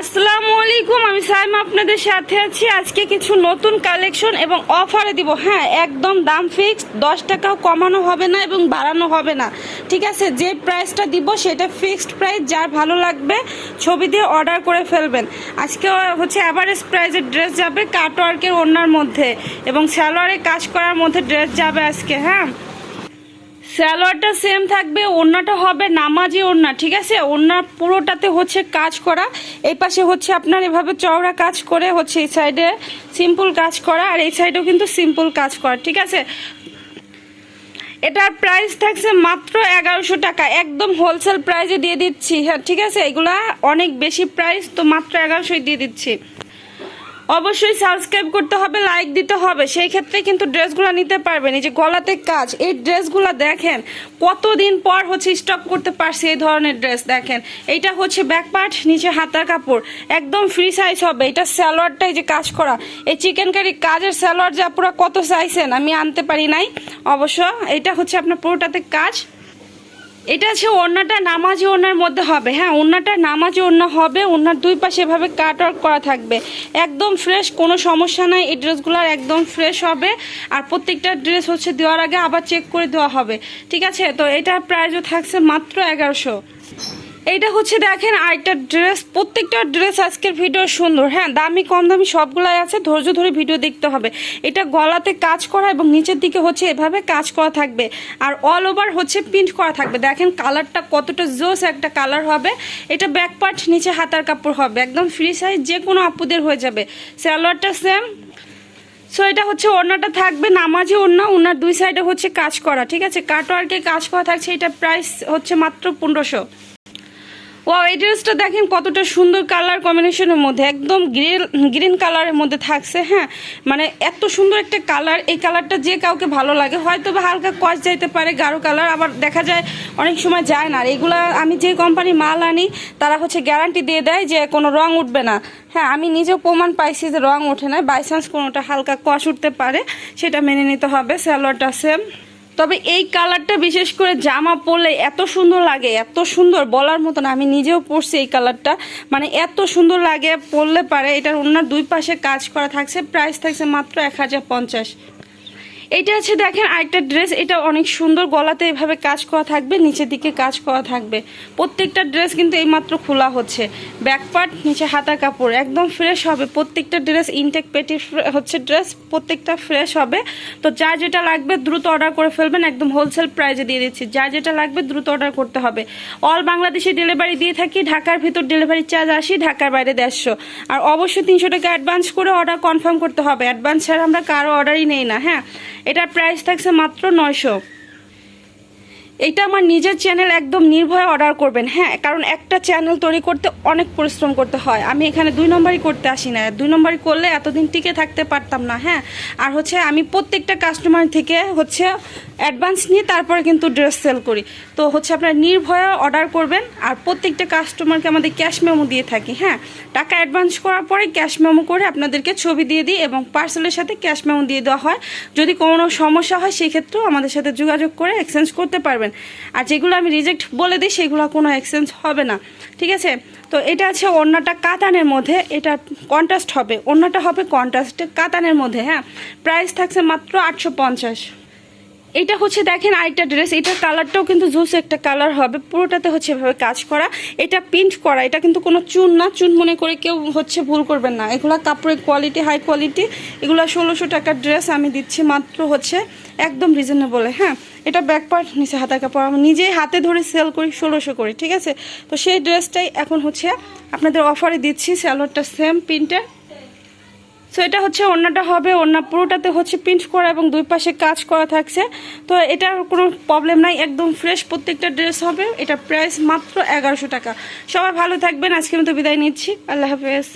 আসসালামু আলাইকুম, আমি সাইমা আপনাদের সাথে আছি। আজকে কিছু নতুন কালেকশন এবং অফারে দিব। হ্যাঁ একদম দাম ফিক্সড, দশ টাকাও কমানো হবে না এবং বাড়ানো হবে না। ঠিক আছে, যে প্রাইসটা দিব সেটা ফিক্সড প্রাইস, যার ভালো লাগবে ছবি দিয়ে অর্ডার করে ফেলবেন। আজকে হচ্ছে অ্যাভারেজ প্রাইসের ড্রেস যাবে কাটওয়ার্কের ওড়নার মধ্যে এবং স্যালোয়ারে কাজ করার মধ্যে ড্রেস যাবে আজকে হ্যাঁ। স্যালোয়ারটা সেম থাকবে, ওড়নাটা হবে নামাজি ওড়না, ঠিক আছে? ওড়না পুরোটাতে হচ্ছে কাজ করা। এই পাশে হচ্ছে আপনার এভাবে চওড়া কাজ করে হচ্ছে এই সাইডে সিম্পল কাজ করা, আর এই সাইডেও কিন্তু সিম্পল কাজ করা, ঠিক আছে? এটার প্রাইস থাকছে মাত্র এগারোশো টাকা। একদম হোলসেল প্রাইসে দিয়ে দিচ্ছি হ্যাঁ ঠিক আছে? এগুলা অনেক বেশি প্রাইস তো মাত্র এগারোশোই দিয়ে দিচ্ছি। অবশ্যই সাবস্ক্রাইব করতে হবে লাইক দিতে হবে। সেই ক্ষেত্রে কিন্তু ড্রেসগুলো নিতে পারবেন। এই যে গলাতে কাজ, এই ড্রেসগুলো দেখেন, কতদিন পর হচ্ছে স্টক করতে পারছি এই ধরনের ড্রেস দেখেন। এইটা হচ্ছে ব্যাক পার্ট নিচে হাতার কাপড়। একদম ফ্রি সাইজ হবে। এটা স্যালোয়ারটাই যে কাজ করা। এই চিকেন কারি কাজের স্যালোয়ার যা পুরো কত চাইছেন, আমি আনতে পারি নাই। অবশ্য এটা হচ্ছে আপনার পুরোটাতে কাজ। এটা আছে ওড়নাটা নামাজি ওড়নার মধ্যে হবে। হ্যাঁ ওড়নাটা নামাজি ওড়না হবে, ওড়নার দুই পাশে এভাবে কাট ওয়ার্ক করা থাকবে। একদম ফ্রেশ, কোনো সমস্যা নাই, এই ড্রেসগুলোর একদম ফ্রেশ হবে। আর প্রত্যেকটা ড্রেস হচ্ছে দেওয়ার আগে আবার চেক করে দেওয়া হবে। ঠিক আছে? তো এটার প্রাইসও থাকছে মাত্র এগারোশো। এইটা হচ্ছে দেখেন আরেকটা ড্রেস। প্রত্যেকটা ড্রেস আজকের ভিডিও সুন্দর। হ্যাঁ দামি, কম দামি সবগুলাই আছে। ধৈর্য ধরে ভিডিও দেখতে হবে। এটা গলাতে কাজ করা এবং নিচের দিকে হচ্ছে এভাবে কাজ করা থাকবে। আর অল ওভার হচ্ছে প্রিন্ট করা থাকবে। দেখেন কালারটা কতটা জোস একটা কালার হবে। এটা ব্যাক পার্ট নিচে হাতার কাপড় হবে। একদম ফ্রি সাইজ যে কোনো আপুদের হয়ে যাবে। স্যালোয়ারটা সেম সো এটা হচ্ছে ওড়নাটা থাকবে। নামাজি ওড়না, ওড়নার দুই সাইডে হচ্ছে কাজ করা। ঠিক আছে? কাটওয়ার্কে কাজ করা থাকছে। এটা প্রাইস হচ্ছে মাত্র পনেরোশো। ও এই ড্রেসটা দেখেন কতটা সুন্দর কালার কম্বিনেশনের মধ্যে। একদম গ্রিন গ্রিন কালারের মধ্যে থাকছে হ্যাঁ? মানে এত সুন্দর একটা কালার এই কালারটা যে কাউকে ভালো লাগে হয়তো বা হালকা কস যাইতে পারে, গাঢ় কালার আবার দেখা যায় অনেক সময় যায় না। আর এগুলা আমি যে কোম্পানি মাল আনি, তারা হচ্ছে গ্যারান্টি দিয়ে দেয় যে কোনো রং উঠবে না। হ্যাঁ আমি নিজেও প্রমাণ পাইছি যে রং ওঠে না বাই চান্স কোনোটা হালকা কস উঠতে পারে, সেটা মেনে নিতে হবে স্যালোয়ারটা সেম তবে এই কালারটা বিশেষ করে জামা পরলে এত সুন্দর লাগে, এত সুন্দর বলার মতো না, আমি নিজেও পরছি এই কালারটা। মানে এত সুন্দর লাগে, পরলে পারে, এটার অন্য দুই পাশে কাজ করা থাকছে প্রাইস থাকছে মাত্র এক হাজার পঞ্চাশ। এটা আছে দেখেন আরেকটা ড্রেস, এটা অনেক সুন্দর, গলাতে এভাবে কাজ করা থাকবে, নিচের দিকে কাজ করা থাকবে। প্রত্যেকটা ড্রেস কিন্তু এইমাত্র খোলা হচ্ছে। ব্যাক পার্ট, নিচে হাতা কাপড়, একদম ফ্রেশ হবে। প্রত্যেকটা ড্রেস ইনটেক পেটি হচ্ছে ড্রেস, প্রত্যেকটা ফ্রেশ হবে। তো যার যেটা লাগবে দ্রুত অর্ডার করে ফেলবেন, একদম হোলসেল প্রাইজে দিয়ে দিচ্ছি। যার যেটা লাগবে দ্রুত অর্ডার করতে হবে। অল বাংলাদেশে ডেলিভারি দিয়ে থাকি, ঢাকার ভিতর ডেলিভারি চার্জ আসি, ঢাকার বাইরে দেড়শো। আর অবশ্যই তিনশো টাকা অ্যাডভান্স করে অর্ডার কনফার্ম করতে হবে। অ্যাডভান্স ছাড়া আমরা কারও অর্ডারই নেই না হ্যাঁ? এটার প্রাইস থাকছে মাত্র নয়শো। এটা আমার নিজের চ্যানেল একদম নির্ভয়ে অর্ডার করবেন হ্যাঁ? কারণ একটা চ্যানেল তৈরি করতে অনেক পরিশ্রম করতে হয়। আমি এখানে দুই নম্বরই করতে আসি না। দুই নম্বরই করলে এতদিন টিকে থাকতে পারতাম না হ্যাঁ? আর হচ্ছে আমি প্রত্যেকটা কাস্টমার থেকে হচ্ছে অ্যাডভান্স নিয়ে তারপরে কিন্তু ড্রেস সেল করি। তো হচ্ছে আপনারা নির্ভয়ে অর্ডার করবেন আর প্রত্যেকটা কাস্টমারকে আমাদের ক্যাশ মেমো দিয়ে থাকি হ্যাঁ? টাকা অ্যাডভান্স করার পরে ক্যাশ মেমো করে আপনাদেরকে ছবি দিয়ে দিই এবং পার্সেলের সাথে ক্যাশ মেমো দিয়ে দেওয়া হয়। যদি কোনো সমস্যা হয়, সেক্ষেত্রেও আমাদের সাথে যোগাযোগ করে এক্সচেঞ্জ করতে পারবেন। আর যেগুলো আমি রিজেক্ট বলে দিই, সেগুলো কোনো এক্সচেঞ্জ হবে না। ঠিক আছে? তো এটা আছে অন্যটা কাতানের মধ্যে, এটা কন্ট্রাস্ট হবে। অন্যটা হবে কন্ট্রাস্ট কাতানের মধ্যে হ্যাঁ? প্রাইস থাকছে মাত্র আটশো পঞ্চাশ। এটা হচ্ছে দেখেন আরেকটা ড্রেস এটার কালারটাও কিন্তু জুস একটা কালার হবে। পুরোটাতে হচ্ছে এভাবে কাজ করা। এটা প্রিন্ট করা, এটা কিন্তু কোনো চুন না। চুন মনে করে কেউ হচ্ছে ভুল করবেন না। এগুলো কাপড়ের কোয়ালিটি হাই কোয়ালিটি এগুলো ষোলোশো টাকার ড্রেস আমি দিচ্ছি মাত্র হচ্ছে একদম রিজনেবলে হ্যাঁ? এটা ব্যাক পার্ট নিচে হাতার কাপড়। আমি নিজেই হাতে ধরে সেল করি, ষোলোশো করি, ঠিক আছে? তো সেই ড্রেসটাই এখন হচ্ছে আপনাদের অফারে দিচ্ছি। স্যালোয়ারটা সেম প্রিন্টের সো এটা হচ্ছে ওড়নাটা হবে, ওড়না পুরোটাতে হচ্ছে প্রিন্ট করা এবং দুই পাশে কাজ করা থাকছে। তো এটার কোনো প্রবলেম নাই, একদম ফ্রেশ প্রত্যেকটা ড্রেস হবে। এটা প্রাইস মাত্র এগারোশো টাকা। সবাই ভালো থাকবেন, আজকের মতো বিদায় নিচ্ছি। আল্লাহ হাফেজ।